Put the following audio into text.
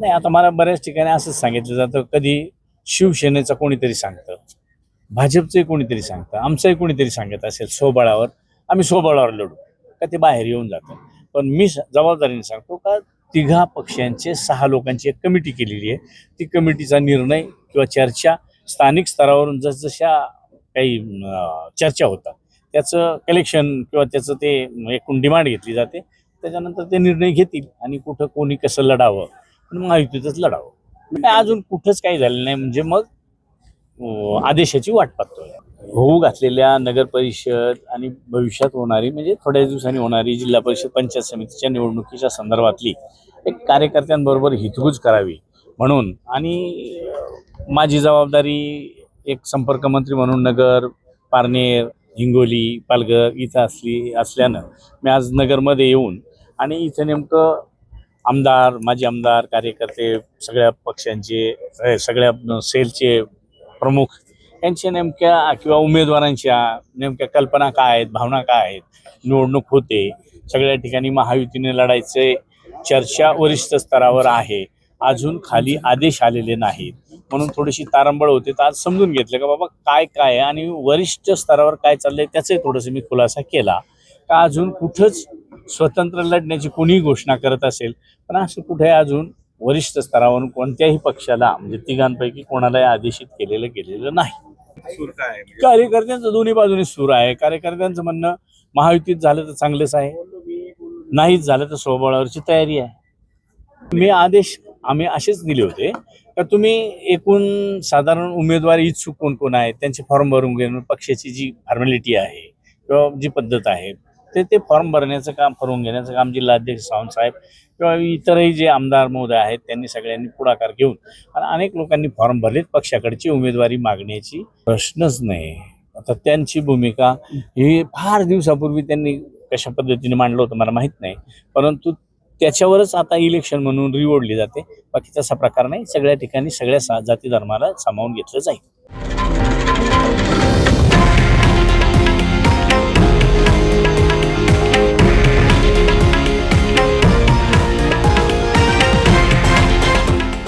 नाही आता मला बऱ्याच ठिकाणी असंच सांगितलं जातं कधी शिवसेनेचं कोणीतरी सांगतं भाजपचंही कोणीतरी सांगतं आमचंही कोणीतरी सांगत असेल स्वबळावर आम्ही स्वबळावर लढू का ते बाहेर येऊन जातं. पण मी जबाबदारीने सांगतो का तिघा पक्षांचे सहा लोकांची एक कमिटी केलेली आहे. ती कमिटीचा निर्णय किंवा चर्चा स्थानिक स्तरावरून जसजशा काही चर्चा होतात त्याचं कलेक्शन किंवा त्याचं ते एकूण डिमांड घेतली जाते त्याच्यानंतर ते निर्णय घेतील आणि कुठं कोणी कसं लढावं पण महायुतीतच लढावं. अजून कुठंच काही झालं नाही. म्हणजे मग आदेशाची वाट पाहतोय. होऊ घातलेल्या नगर परिषद आणि भविष्यात होणारी म्हणजे थोड्या दिवसांनी होणारी जिल्हा परिषद पंचायत समितीच्या निवडणुकीच्या संदर्भातली एक कार्यकर्त्यांबरोबर हितगुज करावी म्हणून आणि माझी जबाबदारी एक संपर्क मंत्री म्हणून नगर पारनेर हिंगोली पालघर इथं असली असल्यानं मी आज नगरमध्ये येऊन आणि इथं नेमकं आमदार माजी आमदार कार्यकर्ते सगळ्या पक्षांचे सगळ्या सेलचे प्रमुख यांच्या नेमक्या किंवा उमेदवारांच्या नेमक्या कल्पना काय आहेत भावना काय आहेत निवडणूक होते. सगळ्या ठिकाणी महायुतीने लढायचे चर्चा वरिष्ठ स्तरावर आहे. अजून खाली आदेश आलेले नाहीत. म्हणून थोडीशी तारंबळ होते तर आज समजून घेतलं का बाबा काय काय आहे आणि वरिष्ठ स्तरावर काय चाललंय त्याचाही थोडंसं मी खुलासा केला. का अजून कुठंच स्वतंत्र लढण्याची कोणीही घोषणा करत असेल पण असं कुठे अजून वरिष्ठ स्तरावरून कोणत्याही पक्षाला म्हणजे तिघांपैकी कोणालाही आदेशित केलेलं गेलेलं नाही? कार्यकर्त्यांचं दोन्ही बाजूने सूर आहे. कार्यकर्त्यांचं म्हणणं महायुतीत झालं तर चांगलंच आहे. नाहीच झालं तर स्वबळावरची तयारी आहे. मी आदेश आम्ही असेच दिले होते का तुम्ही एकूण साधारण उमेदवार इच्छुक कोण कोण आहेत? त्यांचे फॉर्म भरून घेऊन पक्षाची जी फॉर्मॅलिटी आहे किंवा जी पद्धत आहे ते ते फॉर्म भरण्याचं काम करून घेण्याचं काम जिल्हाध्यक्ष सावंतसाहेब किंवा इतरही जे आमदार महोदय आहेत त्यांनी सगळ्यांनी पुढाकार घेऊन आणि अनेक लोकांनी फॉर्म भरलेत. पक्षाकडची उमेदवारी मागण्याची प्रश्नच नाही. आता त्यांची भूमिका ही फार दिवसापूर्वी त्यांनी कशा पद्धतीने मांडलं होतं मला माहीत नाही. परंतु त्याच्यावरच आता इलेक्शन म्हणून रिवडली जाते. बाकी तसा प्रकार नाही. सगळ्या ठिकाणी सगळ्या सा- जाती धर्माला सामावून घेतलं जाईल.